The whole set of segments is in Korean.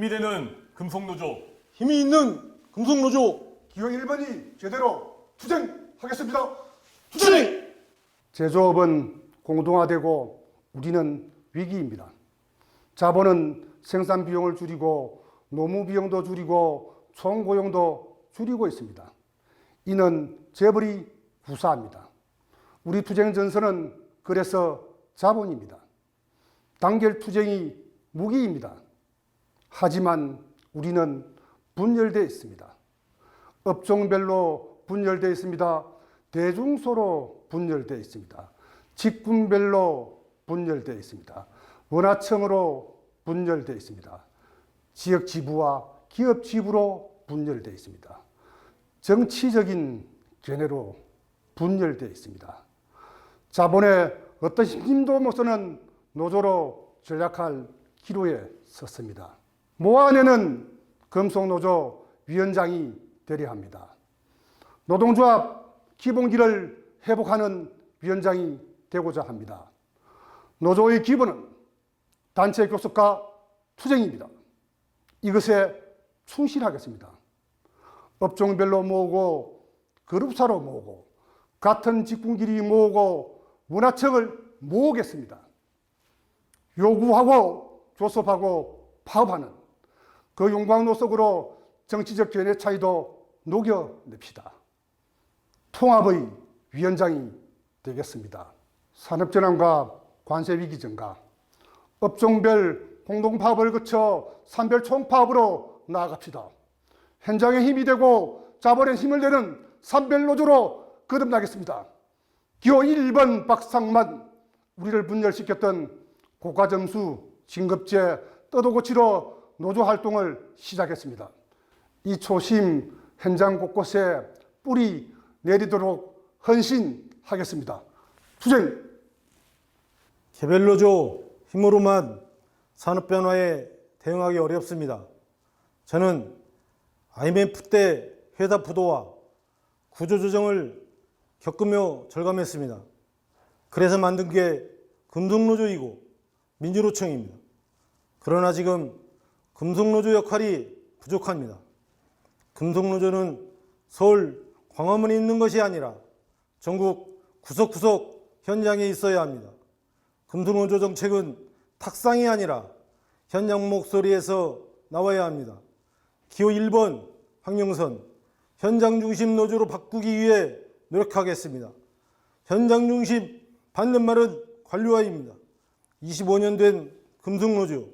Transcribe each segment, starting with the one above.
힘이 되는 금속노조 힘이 있는 금속노조 기호 1번이 제대로 투쟁하겠습니다. 투쟁! 제조업은 공동화되고 우리는 위기입니다. 자본은 생산 비용을 줄이고 노무 비용도 줄이고 총고용도 줄이고 있습니다. 이는 재벌이 구사합니다. 우리 투쟁 전선은 그래서 자본입니다. 단결 투쟁이 무기입니다. 하지만 우리는 분열되어 있습니다. 업종별로 분열되어 있습니다. 대중소로 분열되어 있습니다. 직군별로 분열되어 있습니다. 원화청으로 분열되어 있습니다. 지역 지부와 기업 지부로 분열되어 있습니다. 정치적인 견해로 분열되어 있습니다. 자본의 어떤 힘도 못 쓰는 노조로 전략할 기로에 섰습니다. 모안에는 금속노조 위원장이 되려 합니다. 노동조합 기본기를 회복하는 위원장이 되고자 합니다. 노조의 기본은 단체 교섭과 투쟁입니다. 이것에 충실하겠습니다. 업종별로 모으고 그룹사로 모으고 같은 직군끼리 모으고 문화청을 모으겠습니다. 요구하고 조섭하고 파업하는 그 용광로 속으로 정치적 견해 차이도 녹여냅시다. 통합의 위원장이 되겠습니다. 산업전환과 관세위기 증가, 업종별 공동파업을 거쳐 산별 총파업으로 나아갑시다. 현장에 힘이 되고 자본에 힘을 내는 산별 노조로 거듭나겠습니다. 기호 1번 박상만 우리를 분열시켰던 고가점수, 진급제, 떠도고치로 노조 활동을 시작했습니다. 이 초심 현장 곳곳에 뿌리 내리도록 헌신하겠습니다. 투쟁! 개별노조 힘으로만 산업 변화에 대응하기 어렵습니다. 저는 IMF 때 회사 부도와 구조조정을 겪으며 절감했습니다. 그래서 만든 게 금속노조이고 민주노총입니다. 그러나 지금 금속노조 역할이 부족합니다. 금속노조는 서울 광화문에 있는 것이 아니라 전국 구석구석 현장에 있어야 합니다. 금속노조 정책은 탁상이 아니라 현장 목소리에서 나와야 합니다. 기호 1번 황영선 현장 중심 노조로 바꾸기 위해 노력하겠습니다. 현장 중심 받는 말은 관료화입니다. 25년 된 금속노조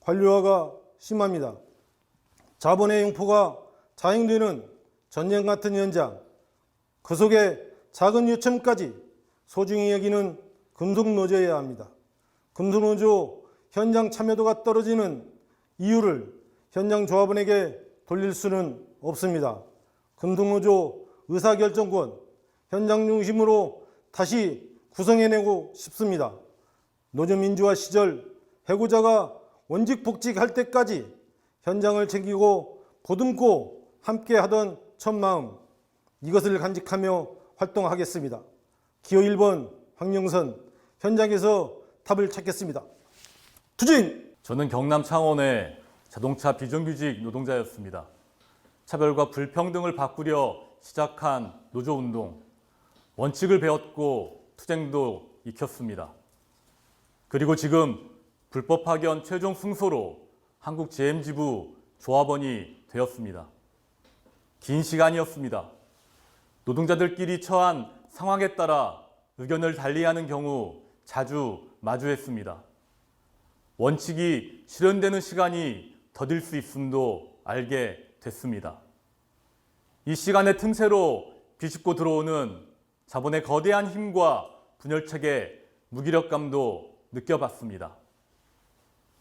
관료화가 심합니다. 자본의 용포가 자행되는 전쟁 같은 현장 그 속에 작은 요청까지 소중히 여기는 금속노조여야 합니다. 금속노조 현장 참여도가 떨어지는 이유를 현장 조합원에게 돌릴 수는 없습니다. 금속노조 의사결정권 현장 중심으로 다시 구성해내고 싶습니다. 노조 민주화 시절 해고자가 원직 복직할 때까지 현장을 챙기고 보듬고 함께 하던 첫 마음 이것을 간직하며 활동하겠습니다. 기호 1번 황영선 현장에서 답을 찾겠습니다. 투진! 저는 경남 창원의 자동차 비정규직 노동자였습니다. 차별과 불평등을 바꾸려 시작한 노조운동, 원칙을 배웠고 투쟁도 익혔습니다. 그리고 지금 불법 파견 최종 승소로 한국 JM지부 조합원이 되었습니다. 긴 시간이었습니다. 노동자들끼리 처한 상황에 따라 의견을 달리하는 경우 자주 마주했습니다. 원칙이 실현되는 시간이 더딜 수 있음도 알게 됐습니다. 이 시간의 틈새로 비집고 들어오는 자본의 거대한 힘과 분열책의 무기력감도 느껴봤습니다.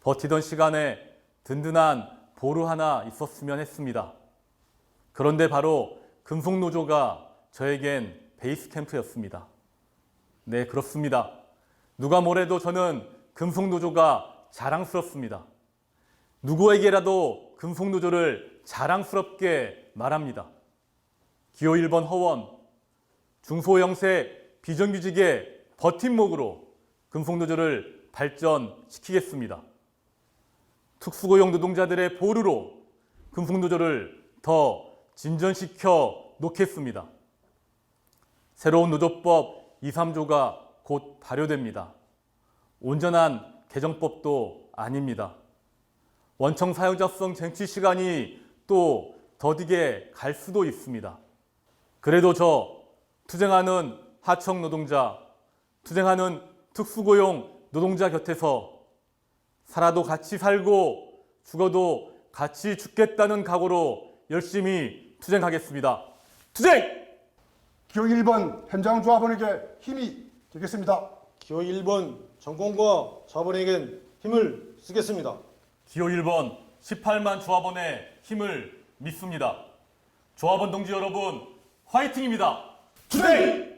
버티던 시간에 든든한 보루 하나 있었으면 했습니다. 그런데 바로 금속노조가 저에겐 베이스 캠프였습니다. 네, 그렇습니다. 누가 뭐래도 저는 금속노조가 자랑스럽습니다. 누구에게라도 금속노조를 자랑스럽게 말합니다. 기호 1번 허원, 중소형세 비정규직의 버팀목으로 금속노조를 발전시키겠습니다. 특수고용 노동자들의 보루로 금속노조를 더 진전시켜 놓겠습니다. 새로운 노조법 2, 3조가 곧 발효됩니다. 온전한 개정법도 아닙니다. 원청 사용자성 쟁취 시간이 또 더디게 갈 수도 있습니다. 그래도 저 투쟁하는 하청 노동자, 투쟁하는 특수고용 노동자 곁에서 살아도 같이 살고 죽어도 같이 죽겠다는 각오로 열심히 투쟁하겠습니다. 투쟁! 기호 1번 현장 조합원에게 힘이 되겠습니다. 기호 1번 정권과 자본에겐 힘을 쓰겠습니다. 기호 1번 18만 조합원의 힘을 믿습니다. 조합원 동지 여러분, 화이팅입니다. 투쟁!